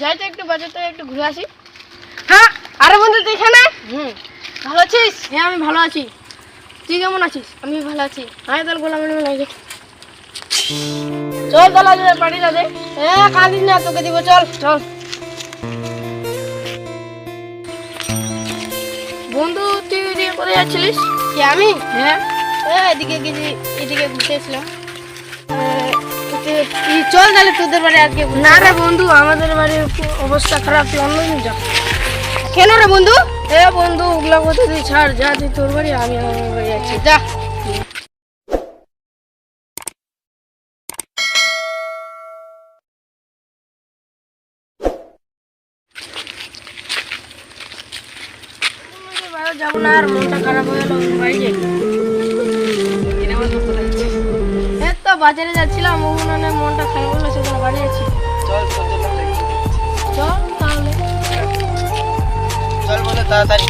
যাই তো একটু বাজারতে একটু ঘুরে আসি। হ্যাঁ আরে বন্ধু তুই এখানে? হুম। ভালো আছিস? হ্যাঁ আমি ভালো আছি। তুই কেমন আছিস? আমি ভালো আছি। আয় তাহলে গোলাম লাগে চল তাহলে আজ বাড়ি যাবে। হ্যাঁ কাঁদিস না তোকে দিব চল। চল। বন্ধু তুই কোথায় যাচ্ছিলিস? কি আমি? হ্যাঁ। এদিকে গেছি এদিকে ঘুরতে এসলাম চল তাহলে তোদের বাড়ি আজকে না রে বন্ধু আমাদের বাড়ির অবস্থা খারাপ তুই যা। কেন রে বন্ধু? এ বন্ধু ওগুলা কথা তুই ছাড় যা তুই তোর বাড়ি আমি আমার বাড়ি যাচ্ছি যা। যাব না আর মনটা খারাপ হয়ে গেল বাড়ি বাজারে যাচ্ছিলাম ওখানে মনটা খারাপ হলো সেখানে বাড়ি যাচ্ছি। চল চল তাহলে। চল বলে তাড়াতাড়ি।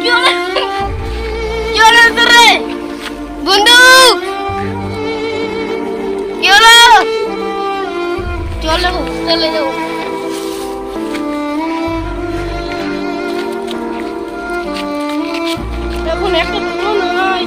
কি হলো? কি হলো এখন একটা দুটো নয়।